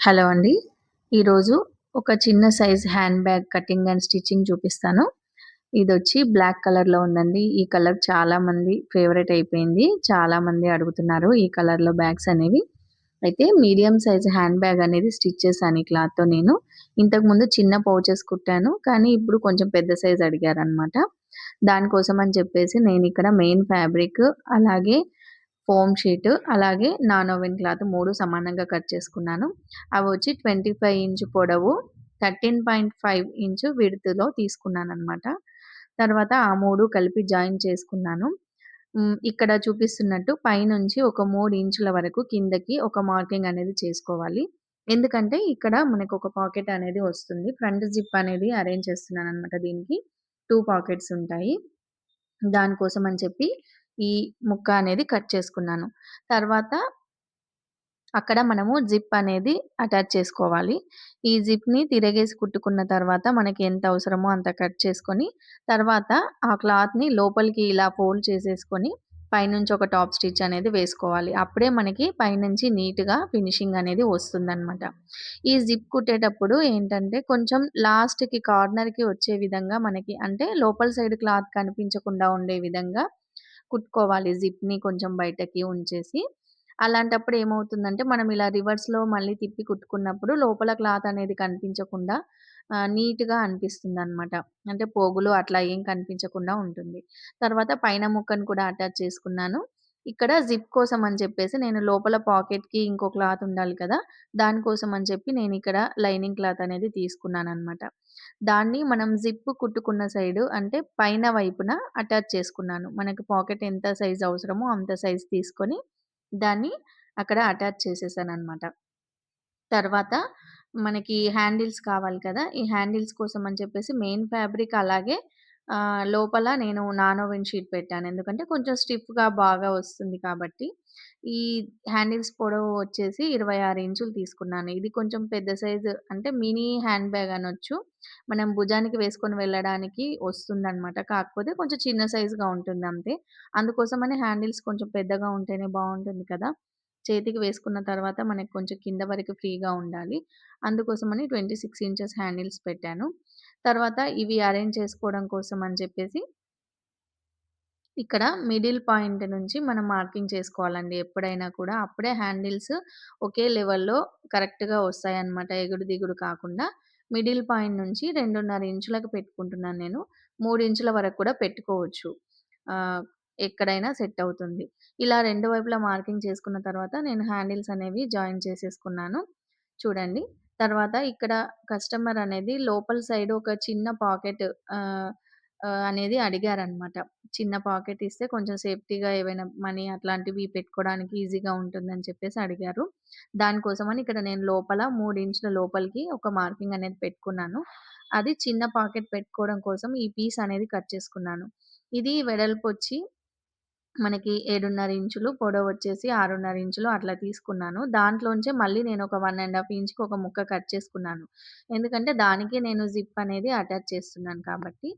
Hello అండి. ఈరోజు ఒక చిన్న size hand bag cutting and stitching చూపిస్తాను. ఇది వచ్చి బ్లాక్ కలర్లో ఉందండి. ఈ కలర్ చాలా మంది ఫేవరెట్ అయిపోయింది. చాలామంది అడుగుతున్నారు ఈ కలర్లో బ్యాగ్స్ అనేవి. అయితే మీడియం సైజ్ హ్యాండ్ బ్యాగ్ అనేది స్టిచ్ చేశాను ఈ క్లాత్తో నేను. ఇంతకుముందు చిన్న పౌచెస్ కుట్టాను. కానీ ఇప్పుడు కొంచెం పెద్ద సైజ్ అడిగారనమాట దానికోసం అని చెప్పేసి నేను ఇక్కడ మెయిన్ ఫ్యాబ్రిక్ అలాగే ఫోమ్ షీట్ అలాగే నాన్ ఓవెన్ క్లాత్ మూడు సమానంగా కట్ చేసుకున్నాను. అవి వచ్చి ట్వంటీ ఫైవ్ ఇంచ్ పొడవు థర్టీన్ పాయింట్ ఫైవ్ ఇంచ్ విడుతులో తీసుకున్నాను అనమాట తర్వాత ఆ మూడు కలిపి జాయిన్ చేసుకున్నాను. ఇక్కడ చూపిస్తున్నట్టు పైనుంచి ఒక మూడు ఇంచుల వరకు కిందకి ఒక మార్కింగ్ అనేది చేసుకోవాలి. ఎందుకంటే ఇక్కడ మనకు ఒక పాకెట్ అనేది వస్తుంది. ఫ్రంట్ జిప్ అనేది అరేంజ్ చేస్తున్నాను అనమాట దీనికి. టూ పాకెట్స్ ఉంటాయి. దానికోసం అని చెప్పి ఈ ముక్క అనేది కట్ చేసుకున్నాను. తర్వాత అక్కడ మనము జిప్ అనేది అటాచ్ చేసుకోవాలి. ఈ జిప్ని తిరగేసి కుట్టుకున్న తర్వాత మనకి ఎంత అవసరమో అంత కట్ చేసుకొని తర్వాత ఆ క్లాత్ని లోపలికి ఇలా ఫోల్డ్ చేసేసుకొని పైనుంచి ఒక టాప్ స్టిచ్ అనేది వేసుకోవాలి. అప్పుడే మనకి పైనుంచి నీట్గా ఫినిషింగ్ అనేది వస్తుందన్నమాట. ఈ జిప్ కుట్టేటప్పుడు ఏంటంటే కొంచెం లాస్ట్కి కార్నర్కి వచ్చే విధంగా మనకి అంటే లోపల సైడ్ క్లాత్ కనిపించకుండా ఉండే విధంగా కుట్టుకోవాలి జిప్ని కొంచెం బయటకి ఉంచేసి. అలాంటప్పుడు ఏమవుతుందంటే మనం ఇలా రివర్స్లో మళ్ళీ తిప్పి కుట్టుకున్నప్పుడు లోపల క్లాత్ అనేది కనిపించకుండా నీట్గా అనిపిస్తుంది అనమాట అంటే పోగులు అట్లా ఏం కనిపించకుండా ఉంటుంది. తర్వాత పైన ముక్కను కూడా అటాచ్ చేసుకున్నాను. ఇక్కడ జిప్ కోసం అని చెప్పేసి నేను లోపల పాకెట్కి ఇంకో క్లాత్ ఉండాలి కదా దానికోసం అని చెప్పి నేను ఇక్కడ లైనింగ్ క్లాత్ అనేది తీసుకున్నాను అనమాట దాన్ని మనం జిప్ కుట్టుకున్న సైడు అంటే పైన వైపున అటాచ్ చేసుకున్నాను. మనకి పాకెట్ ఎంత సైజ్ అవసరమో అంత సైజ్ తీసుకొని దాన్ని అక్కడ అటాచ్ చేసేసాను అనమాట తర్వాత మనకి హ్యాండిల్స్ కావాలి కదా ఈ హ్యాండిల్స్ కోసం అని చెప్పేసి మెయిన్ ఫ్యాబ్రిక్ అలాగే లోపల నేను నానో విన్ షీట్ పెట్టాను. ఎందుకంటే కొంచెం స్టిఫ్గా బాగా వస్తుంది కాబట్టి ఈ హ్యాండిల్స్ పొడవు వచ్చేసి ఇరవై ఆరు ఇంచులు తీసుకున్నాను. ఇది కొంచెం పెద్ద సైజు అంటే మినీ హ్యాండ్ బ్యాగ్ అనొచ్చు. మనం భుజానికి వేసుకొని వెళ్ళడానికి వస్తుందన్నమాట. కాకపోతే కొంచెం చిన్న సైజుగా ఉంటుంది అంతే అందుకోసమని హ్యాండిల్స్ కొంచెం పెద్దగా ఉంటేనే బాగుంటుంది కదా. చేతికి వేసుకున్న తర్వాత మనకి కొంచెం కింద వరకు ఫ్రీగా ఉండాలి. అందుకోసమని ట్వంటీ సిక్స్ ఇంచెస్ హ్యాండిల్స్ పెట్టాను. తర్వాత ఇవి అరేంజ్ చేసుకోవడం కోసం అని చెప్పేసి ఇక్కడ మిడిల్ పాయింట్ నుంచి మనం మార్కింగ్ చేసుకోవాలండి. ఎప్పుడైనా కూడా అప్పుడే హ్యాండిల్స్ ఒకే లెవెల్లో కరెక్ట్గా వస్తాయన్నమాట. ఎగుడు దిగుడు కాకుండా మిడిల్ పాయింట్ నుంచి రెండున్నర ఇంచులకు పెట్టుకుంటున్నాను నేను. మూడు ఇంచుల వరకు కూడా పెట్టుకోవచ్చు. ఎక్కడైనా సెట్ అవుతుంది ఇలా రెండు వైపులా మార్కింగ్ చేసుకున్న తర్వాత నేను హ్యాండిల్స్ అనేవి జాయిన్ చేసేసుకున్నాను చూడండి తర్వాత ఇక్కడ కస్టమర్ అనేది లోపల సైడ్ ఒక చిన్న పాకెట్ అనేది అడిగారనమాట. చిన్న పాకెట్ ఇస్తే కొంచెం సేఫ్టీగా ఏవైనా మనీ అట్లాంటివి పెట్టుకోవడానికి ఈజీగా ఉంటుందని చెప్పేసి అడిగారు. దానికోసమని ఇక్కడ నేను లోపల మూడు ఇంచుల లోపలికి ఒక మార్కింగ్ అనేది పెట్టుకున్నాను. అది చిన్న పాకెట్ పెట్టుకోవడం కోసం ఈ పీస్ అనేది కట్ చేసుకున్నాను. ఇది వెడల్పు వచ్చి మనకి ఏడున్నర ఇంచులు పొడవు వచ్చేసి ఆరున్నర ఇంచులు అట్లా తీసుకున్నాను. దాంట్లోంచే మళ్ళీ నేను ఒక వన్ అండ్ హాఫ్ ఇంచ్కి ఒక ముక్క కట్ చేసుకున్నాను. ఎందుకంటే దానికి నేను జిప్ అనేది అటాచ్ చేస్తున్నాను కాబట్టి.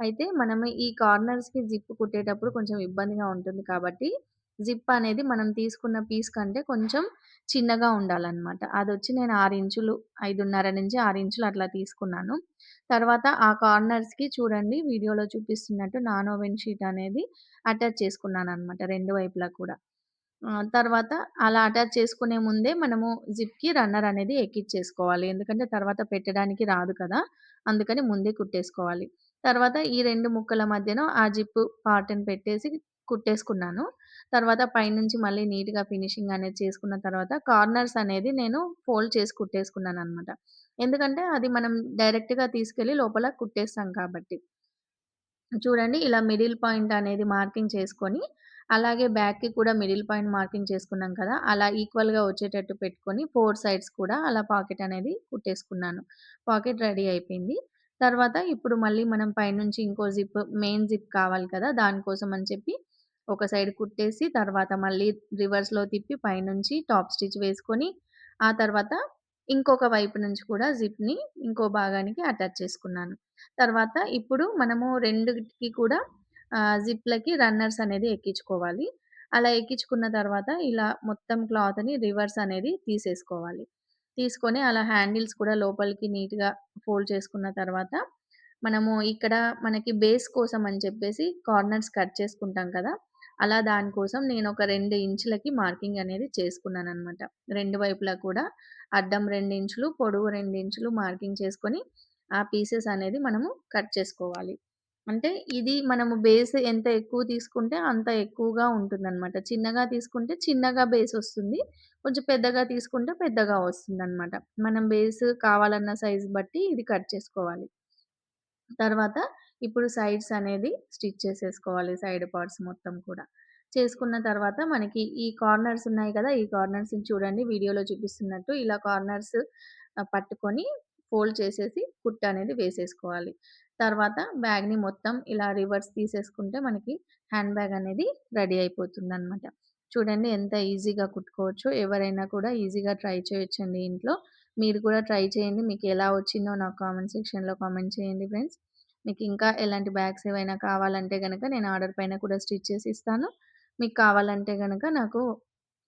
అయితే మనం ఈ కార్నర్స్కి జిప్ కుట్టేటప్పుడు కొంచెం ఇబ్బందిగా ఉంటుంది కాబట్టి జిప్ అనేది మనం తీసుకున్న పీస్ కంటే కొంచెం చిన్నగా ఉండాలన్నమాట. అది వచ్చి నేను ఆరు ఇంచులు ఐదున్నర నుంచి ఆరు ఇంచులు అట్లా తీసుకున్నాను. తర్వాత ఆ కార్నర్స్కి చూడండి వీడియోలో చూపిస్తున్నట్టు నానో ఓవెన్ షీట్ అనేది అటాచ్ చేసుకున్నాను అనమాట రెండు వైపులా కూడా. తర్వాత అలా అటాచ్ చేసుకునే ముందే మనము జిప్కి రన్నర్ అనేది ఎక్కిచ్చేసుకోవాలి. ఎందుకంటే తర్వాత పెట్టడానికి రాదు కదా అందుకని ముందే కుట్టేసుకోవాలి. తర్వాత ఈ రెండు ముక్కల మధ్యన ఆ జిప్ పార్ట్ని పెట్టేసి కుట్టేసుకున్నాను. తర్వాత పైనుంచి మళ్ళీ నీట్గా ఫినిషింగ్ అనేది చేసుకున్న తర్వాత కార్నర్స్ అనేది నేను ఫోల్డ్ చేసి కుట్టేసుకున్నాను అనమాట ఎందుకంటే అది మనం డైరెక్ట్గా తీసుకెళ్ళి లోపల కుట్టేస్తాం కాబట్టి చూడండి ఇలా మిడిల్ పాయింట్ అనేది మార్కింగ్ చేసుకొని అలాగే బ్యాక్‌కి కూడా మిడిల్ పాయింట్ మార్కింగ్ చేసుకున్నాం కదా! అలా ఈక్వల్‌గా వచ్చేటట్టు పెట్టుకొని ఫోర్ సైడ్స్ కూడా అలా పాకెట్ అనేది కుట్టేసుకున్నాను. పాకెట్ రెడీ అయిపోయింది. తర్వాత ఇప్పుడు మళ్ళీ మనం పైనుంచి ఇంకో జిప్ మెయిన్ జిప్ కావాలి కదా! దానికోసం అని చెప్పి ఒక సైడ్ కుట్టేసి తర్వాత మళ్ళీ రివర్స్‌లో తిప్పి పైనుంచి టాప్ స్టిచ్ వేసుకొని, ఆ తర్వాత ఇంకొక వైపు నుంచి కూడా జిప్‌ని ఇంకో భాగానికి అటాచ్ చేసుకున్నాను. తర్వాత ఇప్పుడు మనము రెండిటికి కూడా జిప్‌లకి రన్నర్స్ అనేది ఎక్కించుకోవాలి. అలా ఎక్కించుకున్న తర్వాత ఇలా మొత్తం క్లాత్‌ని రివర్స్ అనేది తీసేసుకోవాలి. తీసుకొని అలా హ్యాండిల్స్ కూడా లోపలికి నీట్‌గా ఫోల్డ్ చేసుకున్న తర్వాత, మనము ఇక్కడ మనకి బేస్ కోసం అని చెప్పేసి కార్నర్స్ కట్ చేసుకుంటాం కదా! అలా దానికోసం నేను ఒక రెండు ఇంచులకి మార్కింగ్ అనేది చేసుకున్నాను అనమాట రెండు వైపులా కూడా అడ్డం రెండు ఇంచులు, పొడవు రెండు ఇంచులు మార్కింగ్ చేసుకొని, ఆ పీసెస్ అనేది మనము కట్ చేసుకోవాలి. అంటే ఇది మనము బేస్ ఎంత ఎక్కువ తీసుకుంటే అంత ఎక్కువగా ఉంటుందనమాట. చిన్నగా తీసుకుంటే చిన్నగా బేస్ వస్తుంది కొంచెం పెద్దగా తీసుకుంటే పెద్దగా వస్తుందనమాట. మనం బేస్ కావాలన్న సైజ్ బట్టి ఇది కట్ చేసుకోవాలి. తర్వాత ఇప్పుడు సైడ్స్ అనేది స్టిచ్ చేసేసుకోవాలి. సైడ్ పార్ట్స్ మొత్తం కూడా. చేసుకున్న తర్వాత మనకి ఈ కార్నర్స్ ఉన్నాయి కదా! ఈ కార్నర్స్‌ని చూడండి వీడియోలో చూపిస్తున్నట్టు ఇలా కార్నర్స్ పట్టుకొని ఫోల్డ్ చేసేసి కుట్టనేది వేసేసుకోవాలి. తర్వాత బ్యాగ్‌ని మొత్తం ఇలా రివర్స్ తీసేసుకుంటే మనకి హ్యాండ్ బ్యాగ్ అనేది రెడీ అయిపోతుందనమాట. చూడండి ఎంత ఈజీగా కుట్టుకోవచ్చు ఎవరైనా కూడా ఈజీగా ట్రై చేయొచ్చండి ఇంట్లో. మీరు కూడా ట్రై చేయండి. మీకు ఎలా వచ్చిందో నాకు కామెంట్ సెక్షన్‌లో కామెంట్ చేయండి ఫ్రెండ్స్. మీకు ఇంకా ఎలాంటి బ్యాగ్స్ ఏవైనా కావాలంటే కనుక నేను ఆర్డర్ పైన కూడా స్టిచ్ చేసి ఇస్తాను. మీకు కావాలంటే కనుక నాకు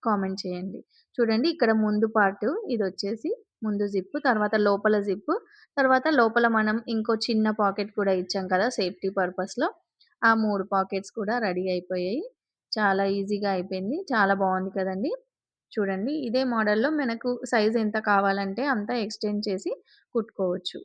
కామెంట్ చేయండి. చూడండి ఇక్కడ ముందు పార్ట్ ఇదొచ్చేసి ముందు జిప్పు తర్వాత లోపల జిప్పు తర్వాత లోపల మనం ఇంకో చిన్న పాకెట్ కూడా ఇచ్చాం కదా! సేఫ్టీ పర్పస్‌లో. ఆ మూడు పాకెట్స్ కూడా రెడీ అయిపోయాయి. చాలా ఈజీగా అయిపోయింది. చాలా బాగుంది కదండీ! చూడండి ఇదే మోడల్‌లో మనకు సైజ్ ఎంత కావాలంటే అంత ఎక్స్‌టెండ్ చేసి కుట్టుకోవచ్చు.